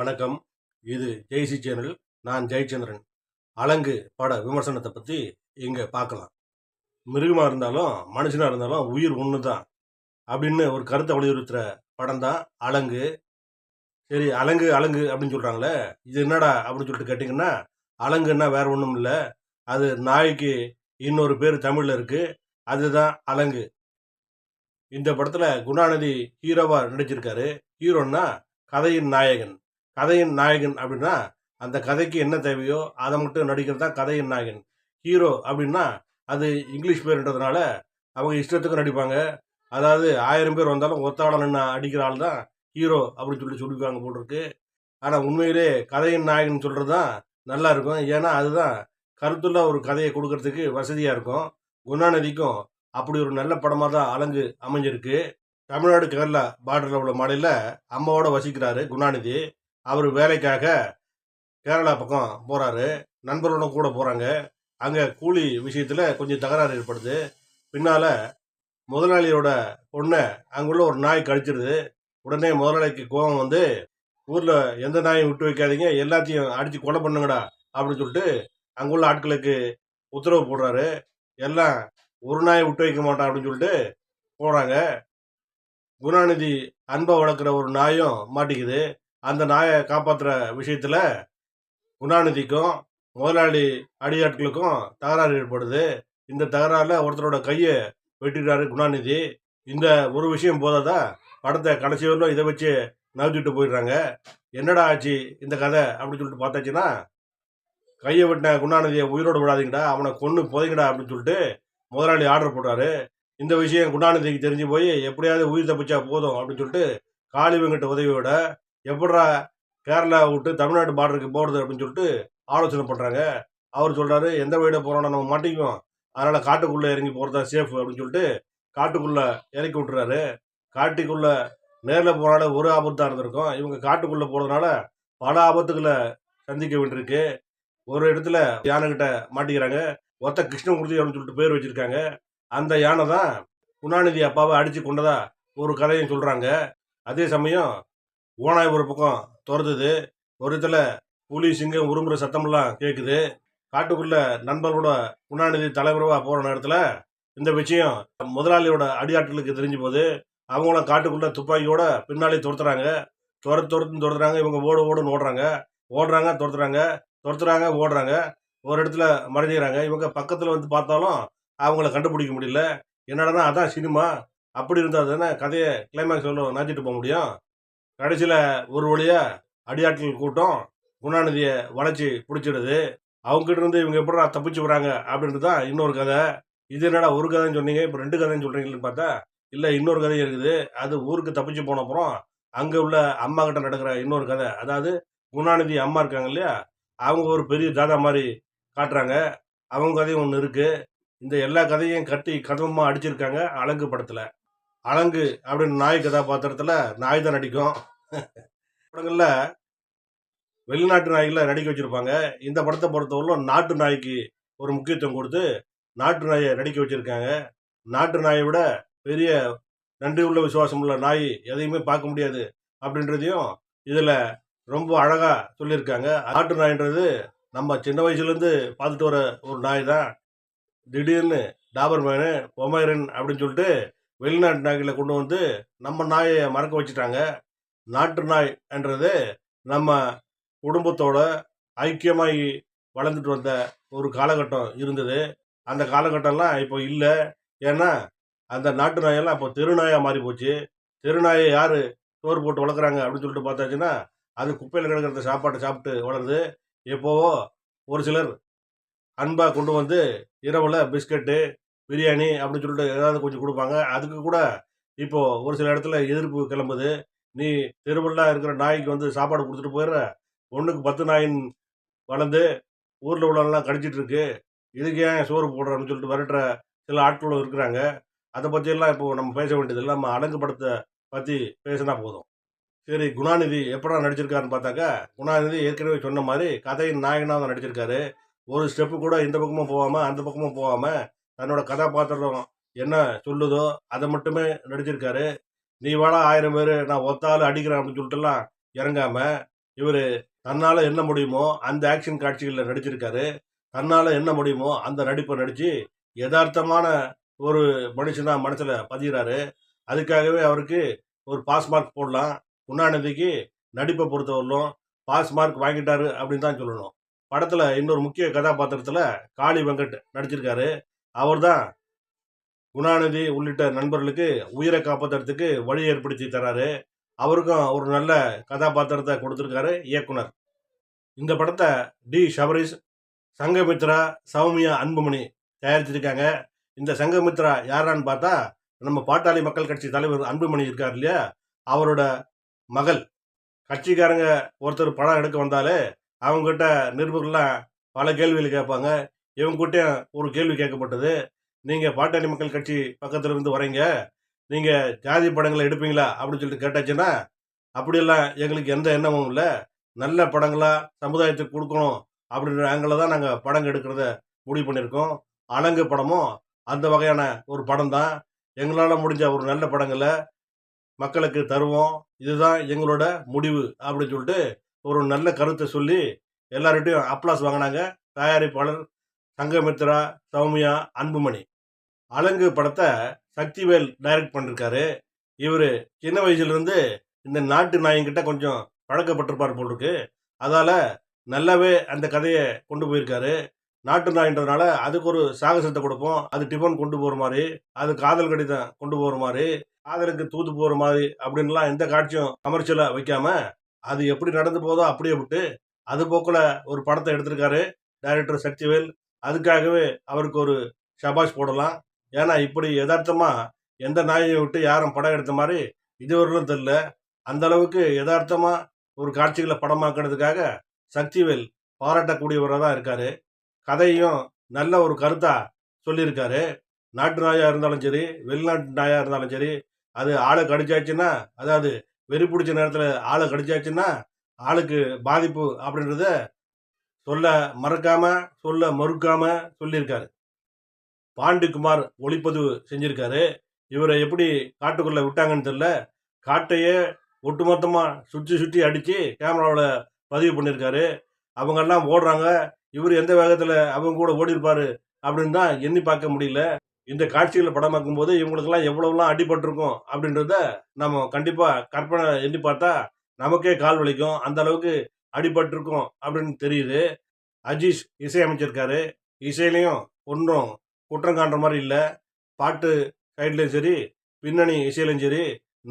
வணக்கம். இது ஜெய்சி சேனல். நான் ஜெயச்சந்திரன். அலங்கு பட விமர்சனத்தை பற்றி இங்கே பார்க்கலாம். மிருகமாக இருந்தாலும் மனுஷனாக இருந்தாலும் உயிர் ஒன்று தான் அப்படின்னு ஒரு கருத்தை வலியுறுத்துகிற படம் தான் அலங்கு. சரி அலங்கு அலங்கு அப்படின்னு சொல்கிறாங்களே இது என்னடா அப்படின்னு சொல்லிட்டு கேட்டிங்கன்னா அலங்குன்னா வேற ஒன்றும் இல்லை. அது நாய்க்கு இன்னொரு பேர் தமிழில் இருக்குது அதுதான் அலங்கு. இந்த படத்தில் குணாநிதி ஹீரோவாக நடிச்சிருக்காரு. ஹீரோன்னா கதையின் நாயகன். கதையின் நாயகன் அப்படின்னா அந்த கதைக்கு என்ன தேவையோ அதை மட்டும் நடிக்கிறது தான் கதையின் நாயகன். ஹீரோ அப்படின்னா அது இங்கிலீஷ் பேருன்றதுனால அவங்க இஷ்டத்துக்கும் நடிப்பாங்க. அதாவது ஆயிரம் பேர் வந்தாலும் ஒத்தாளம் நின்று அடிக்கிற ஆள் தான் ஹீரோ அப்படின்னு சொல்லி சொல்லிக்குவாங்க போட்டிருக்கு. ஆனால் உண்மையிலே கதையின் நாயகன் சொல்கிறது தான் நல்லா இருக்கும். ஏன்னா அதுதான் கருத்துள்ள ஒரு கதையை கொடுக்கறதுக்கு வசதியாக இருக்கும். குணாநிதிக்கும் அப்படி ஒரு நல்ல படமாக தான் அலங்கு அமைஞ்சிருக்கு. தமிழ்நாடு கேரளா பார்டரில் உள்ள மலையில் அம்மாவோட வசிக்கிறாரு குணாநிதி. அவர் வேலைக்காக கேரளா பக்கம் போகிறாரு நண்பரோட கூட போகிறாங்க அங்கே கூலி விஷயத்தில் கொஞ்சம் தகராறு ஏற்படுது. பின்னால் முதலாளியோட பொண்ணை அங்குள்ள ஒரு நாய் கடிச்சிருது. உடனே முதலாளிக்கு கோபம் வந்து ஊரில் எந்த நாயும் விட்டு வைக்காதீங்க. எல்லாத்தையும் அடித்து கொலை பண்ணுங்கடா அப்படின்னு சொல்லிட்டு அங்குள்ள ஆட்களுக்கு உத்தரவு போடுறாரு. எல்லாம் ஒரு நாயை விட்டு வைக்க மாட்டான் அப்படின்னு சொல்லிட்டு போகிறாங்க குணாநிதி அன்பை வளர்க்குற ஒரு நாயும் மாட்டிக்குது. அந்த நாயை காப்பாற்றுற விஷயத்தில் குணாநிதிக்கும் முதலாளி அடியாட்களுக்கும் தகராறு ஏற்படுது. இந்த தகராறில் ஒருத்தரோட கையை வெட்டிடுறாரு குணாநிதி. இந்த ஒரு விஷயம் போதாதா? படத்தை கடைசி வரலும் இதை வச்சு நகர்த்திட்டு போயிடுறாங்க. என்னடா ஆச்சு இந்த கதை அப்படின்னு சொல்லிட்டு பார்த்தாச்சுன்னா கையை வெட்டின குணாநிதியை உயிரோடு விடாதீங்கடா அவனை கொன்று புதைங்கடா அப்படின்னு சொல்லிட்டு முதலாளி ஆர்டர் போட்டாரு இந்த விஷயம் குணாநிதிக்கு தெரிஞ்சு போய் எப்படியாவது உயிர் தப்பிச்சா போதும் அப்படின்னு சொல்லிட்டு காளிவங்கிட்ட உதவியோட எப்படா கேரளா விட்டு தமிழ்நாட்டு பார்டருக்கு போகிறது அப்படின்னு சொல்லிட்டு ஆலோசனை பண்ணுறாங்க அவர் சொல்கிறாரு எந்த வழியில் போகிறோம்னா நம்ம மாட்டிக்குவோம். அதனால் காட்டுக்குள்ளே இறங்கி போகிறதா சேஃப் அப்படின்னு சொல்லிட்டு காட்டுக்குள்ளே இறக்கி விட்டுறாரு. காட்டுக்குள்ளே நேரில் போனால ஒரு ஆபத்தாக இருந்திருக்கும். இவங்க காட்டுக்குள்ளே போகிறதுனால பல ஆபத்துக்களை சந்திக்க வேண்டியிருக்கு. ஒரு இடத்துல யானைகிட்ட மாட்டிக்கிறாங்க. ஒத்த கிருஷ்ணமூர்த்தி அப்படின்னு சொல்லிட்டு பேர் வச்சுருக்காங்க. அந்த யானை தான் குணாநிதி அப்பாவை அடித்து கொண்டதா ஒரு கதையும் சொல்கிறாங்க அதே சமயம் ஓனாய் ஒரு பக்கம் துரத்துது ஒரு இடத்துல புலி சிங்கம் உருமுற சத்தமெல்லாம் கேட்குது காட்டுக்குள்ள நண்பர்களோட குணாநிதி தலைவரவாக போகிற நேரத்தில் இந்த விஷயம் முதலாளியோட அடியாட்களுக்கு தெரிஞ்சு போது அவங்களும் காட்டுக்குள்ள துப்பாக்கியோட பின்னாலே துரத்துறாங்க. துரத்து துரத்துன்னு துரத்துறாங்க. இவங்க ஓடு ஓடுன்னு ஓடுறாங்க. ஓடுறாங்க துரத்துறாங்க துரத்துறாங்க ஓடுறாங்க. ஒரு இடத்துல மறைஞ்சிக்கிறாங்க. இவங்க பக்கத்தில் வந்து பார்த்தாலும் அவங்கள கண்டுபிடிக்க முடியல. என்னடனா அதான் சினிமா? அப்படி இருந்தால் தானே கதையை கிளைமேக்ஸ் சொல்ல நாச்சிட்டு போக முடியும். கடைசியில் ஒரு வழியாக அடியாட்கள் கூட்டம் குணாநிதியை வளைச்சி பிடிச்சிடுது. அவங்ககிட்ட இருந்து இவங்க எப்படா தப்பிச்சு வராங்க அப்படின்றது தான் இன்னொரு கதை. இது என்னடா ஒரு கதைன்னு சொன்னீங்க இப்போ ரெண்டு கதைன்னு சொல்கிறீங்கன்னு பார்த்தா இல்லை இன்னொரு கதை இருக்குது. அது ஊருக்கு தப்பிச்சு போன அப்புறம் அங்கே உள்ள அம்மா கிட்ட நடக்கிற இன்னொரு கதை. அதாவது குணாநிதி அம்மா இருக்காங்க இல்லையா? அவங்க ஒரு பெரிய தாதா மாதிரி காட்டுறாங்க. அவங்க கதையும் ஒன்று இருக்குது இந்த எல்லா கதையும் கட்டி கதமாக அடிச்சிருக்காங்க அழகு படத்தில். அலங்கு அப்படின்னு நாய் கதாபாத்திரத்தில் நாய் தான் நடிக்கும். படங்களில் வெளிநாட்டு நாய்களை நடிக்க வச்சுருப்பாங்க. இந்த படத்தை பொறுத்தவரையிலும் நாட்டு நாய்க்கு ஒரு முக்கியத்துவம் கொடுத்து நாட்டு நாயை நடிக்க வச்சுருக்காங்க. நாட்டு நாயை விட பெரிய நன்றி உள்ள விசுவாசம் உள்ள நாய் எதையுமே பார்க்க முடியாது அப்படின்றதையும் இதில் ரொம்ப அழகாக சொல்லியிருக்காங்க. நாட்டு நாயின்றது நம்ம சின்ன வயசுலேருந்து பார்த்துட்டு வர ஒரு நாய் தான். திடீர்னு டாபர்மேனு பொமைரன் அப்படின்னு சொல்லிட்டு வெளிநாட்டு நாய்களை கொண்டு வந்து நம்ம நாயை மறக்க வச்சுட்டாங்க. நாட்டு நாய் என்றது நம்ம குடும்பத்தோட ஐக்கியமாகி வளர்ந்துட்டு வந்த ஒரு காலகட்டம் இருந்தது. அந்த காலகட்டம்லாம் இப்போ இல்லை. ஏன்னா அந்த நாட்டு நாயெல்லாம் இப்போ தெருநாயாக மாறி போச்சு. தெருநாயை யார் சோறு போட்டு வளர்க்குறாங்க அப்படின்னு சொல்லிட்டு பார்த்தாச்சுன்னா அது குப்பையில் கிடக்கிற சாப்பாட்டை சாப்பிட்டு வளருது. எப்போவோ ஒரு சிலர் அன்பாக கொண்டு வந்து இரவில் பிஸ்கட்டு பிரியாணி அப்படின்னு சொல்லிட்டு ஏதாவது கொஞ்சம் கொடுப்பாங்க. அதுக்கு கூட இப்போது ஒரு சில இடத்துல எதிர்ப்பு கிளம்புது. நீ தெருவெல்லாம் இருக்கிற நாய்க்கு வந்து சாப்பாடு கொடுத்துட்டு போயிடுற. ஒன்றுக்கு பத்து நாயின் வளர்ந்து ஊரில் உள்ளவங்களாம் கடிச்சிட்டு இருக்கு இதுக்கு ஏன் சோறு போடுறன்னு சொல்லிட்டு விரட்டுற சில ஆட்களும் இருக்கிறாங்க. அதை பற்றியெல்லாம் இப்போது நம்ம பேச வேண்டியது இல்லை நம்ம அலங்கு படத்தை பற்றி பேசினா போதும். சரி குணாநிதி எப்படா நடிச்சிருக்காருன்னு பார்த்தாக்கா குணாநிதி ஏற்கனவே சொன்ன மாதிரி கதையின் நாயகனாக தான் நடிச்சிருக்காரு. ஒரு ஸ்டெப்பு கூட இந்த பக்கமும் போகாமல் அந்த பக்கமும் போகாமல் தன்னோட கதாபாத்திரம் என்ன சொல்லுதோ அதை மட்டுமே நடிச்சிருக்காரு. நீ வேணா ஆயிரம் பேர் நான் ஒத்தாலும் அடிக்கிறேன் அப்படின்னு சொல்லிட்டுலாம் இறங்காம இவர் தன்னால் என்ன முடியுமோ அந்த ஆக்ஷன் காட்சிகளில் நடிச்சிருக்காரு. தன்னால் என்ன முடியுமோ அந்த நடிப்பை நடித்து யதார்த்தமான ஒரு மனுஷனா மனசில் பதிகிறாரு அதுக்காகவே அவருக்கு ஒரு பாஸ் மார்க் போடலாம். உண்ணாநிதிக்கு நடிப்பை பொறுத்தவரையிலும் பாஸ் மார்க் வாங்கிட்டாரு அப்படின்னு தான் சொல்லணும். படத்தில் இன்னொரு முக்கிய கதாபாத்திரத்தில் காளி வெங்கட் நடிச்சிருக்காரு. அவர் தான் குணாநிதி உள்ளிட்ட நண்பர்களுக்கு உயிரை காப்பாற்றுறதுக்கு வழி ஏற்படுத்தி தராரு. அவருக்கும் ஒரு நல்ல கதாபாத்திரத்தை கொடுத்துருக்காரு இயக்குனர். இந்த படத்தை டி. ஷபரிஸ் சங்கமித்ரா சௌமியா அன்புமணி தயாரிச்சிருக்காங்க. இந்த சங்கமித்ரா யாரான்னு பார்த்தா நம்ம பாட்டாளி மக்கள் கட்சி தலைவர் அன்புமணி இருக்கார் இல்லையா? அவரோட மகள். கட்சிக்காரங்க ஒருத்தர் படம் எடுக்க வந்தாலே அவங்ககிட்ட நிருபர்கள்லாம் பல கேள்விகள் கேட்பாங்க. இவங்ககிட்டயும் ஒரு கேள்வி கேட்கப்பட்டது. நீங்கள் பாட்டாளி மக்கள் கட்சி பக்கத்தில் இருந்து வரீங்க. நீங்கள் ஜாதி படங்களை எடுப்பீங்களா? அப்படின்னு சொல்லிட்டு கேட்டாச்சுன்னா அப்படியெல்லாம் எங்களுக்கு எந்த எண்ணமும் இல்லை. நல்ல படங்களாக சமுதாயத்துக்கு கொடுக்கணும் அப்படின்ற ஆங்கிளில் தான் நாங்கள் படம் எடுக்கிறத முடிவு பண்ணியிருக்கோம். அலங்கு படமும் அந்த வகையான ஒரு படம் தான். எங்களால் முடிஞ்ச ஒரு நல்ல படங்களை மக்களுக்கு தருவோம். இதுதான் எங்களோட முடிவு அப்படின்னு சொல்லிட்டு ஒரு நல்ல கருத்தை சொல்லி எல்லார்கிட்டையும் அப்ளாஸ் வாங்கினாங்க. தயாரிப்பாளர் சங்கமித்ரா சௌமியா அன்புமணி. அலங்கு படத்தை சக்திவேல் டைரக்ட் பண்ணிருக்காரு. இவர் சின்ன வயசுலேருந்து இந்த நாட்டு நாயங்கிட்ட கொஞ்சம் பழக்கப்பட்டிருப்பார் போல் இருக்கு அதால் நல்லாவே அந்த கதையை கொண்டு போயிருக்காரு. நாட்டு நாயின்றதுனால அதுக்கு ஒரு சாகசத்தை கொடுப்போம். அது டிஃபன் கொண்டு போகிற மாதிரி அது காதல் கடிதம் கொண்டு போகிற மாதிரி காதலுக்கு தூத்து போகிற மாதிரி அப்படின்லாம் எந்த காட்சியும் கமர்ஷியலாக வைக்காம அது எப்படி நடந்து போதோ அப்படியே விட்டு அது போக்கில் ஒரு படத்தை எடுத்திருக்காரு. டைரக்டர் சக்திவேல் அதுக்காகவே அவருக்கு ஒரு ஷபாஷ் போடலாம். ஏன்னா இப்படி யதார்த்தமாக எந்த நாயை விட்டு யாரும் படம் எடுத்த மாதிரி இதுவரையிலும் தெரில அந்த அளவுக்கு யதார்த்தமாக ஒரு காட்சிகளை படமாக்குறதுக்காக சக்திவேல் பாராட்டக்கூடியவராக தான் இருக்கார். கதையும் நல்ல ஒரு கருத்தாக சொல்லியிருக்காரு. நாட்டு நாயாக இருந்தாலும் சரி வெளிநாட்டு நாயாக இருந்தாலும் சரி அது ஆளை கடிச்சாச்சுன்னா அதாவது வெறி பிடிச்ச நேரத்தில் ஆளை கடிச்சாச்சுன்னா ஆளுக்கு பாதிப்பு அப்படின்றத சொல்ல மறக்காம சொல்ல மறுக்காம சொல்லியிருக்காரு. பாண்டிக்குமார் ஒளிப்பதிவு செஞ்சிருக்காரு. இவரை எப்படி காட்டுக்குள்ள விட்டாங்கன்னு தெரில. காட்டையே ஒட்டுமொத்தமாக சுற்றி சுற்றி அடித்து கேமராவில் பதிவு பண்ணியிருக்காரு அவங்கெல்லாம் ஓடுறாங்க. இவர் எந்த வேகத்தில் அவங்க கூட ஓடிருப்பார் அப்படின்னு தான் எண்ணி பார்க்க முடியல. இந்த காட்சிகளை படமாக்கும் போது இவங்களுக்கெல்லாம் எவ்வளவுலாம் அடிபட்டிருக்கும் அப்படின்றத நம்ம கண்டிப்பாக கற்பனை எண்ணி பார்த்தா நமக்கே கால் வலிக்கும். அந்த அளவுக்கு அடிபட்டிருக்கும் அப்படின்னு தெரியுது. அஜீஷ் இசையமைச்சிருக்காரு. இசையிலையும் ஒன்றும் குற்றம் காண்ற மாதிரி இல்லை. பாட்டு கைட்லேயும் சரி பின்னணி இசையிலையும் சரி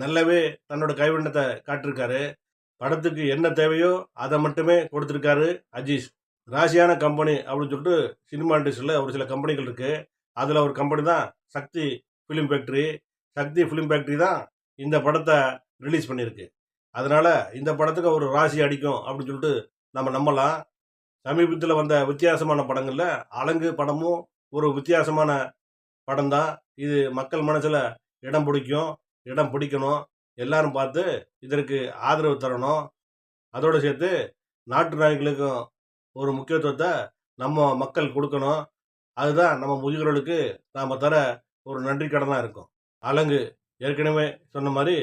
நல்லாவே தன்னோட கைவண்ணத்தை காட்டிருக்காரு. படத்துக்கு என்ன தேவையோ அதை மட்டுமே கொடுத்துருக்காரு அஜீஷ். ராசியான கம்பெனி அப்படின்னு சொல்லிட்டு சினிமா இண்டஸ்ட்ரியில் ஒரு சில கம்பெனிகள் இருக்குது அதில் ஒரு கம்பெனி தான் Sakthi film factory Sakthi film factory தான் இந்த படத்தை ரிலீஸ் பண்ணியிருக்கு. அதனால் இந்த படத்துக்கு ஒரு ராசி அடிக்கும் அப்படின்னு சொல்லிட்டு நம்ம நம்பலாம். சமீபத்தில் வந்த வித்தியாசமான படங்களில் அலங்கு படமும் ஒரு வித்தியாசமான படம் தான் இது மக்கள் மனசில் இடம் பிடிக்கும் இடம் பிடிக்கணும். எல்லாரும் பார்த்து இதற்கு ஆதரவு தரணும். அதோடு சேர்த்து நாட்டு நாய்களுக்கும் ஒரு முக்கியத்துவத்தை நம்ம மக்கள் கொடுக்கணும். அதுதான் நம்ம முதியோர்களுக்கு நாம் தர ஒரு நன்றி கடனாக இருக்கும். அலங்கு ஏற்கனவே சொன்ன மாதிரி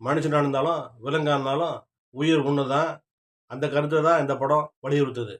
மனுஷனாக இருந்தாலும் விலங்காக இருந்தாலும் உயிர் ஒன்று தான் அந்த கருத்தை தான் இந்த படம் வலியுறுத்துது.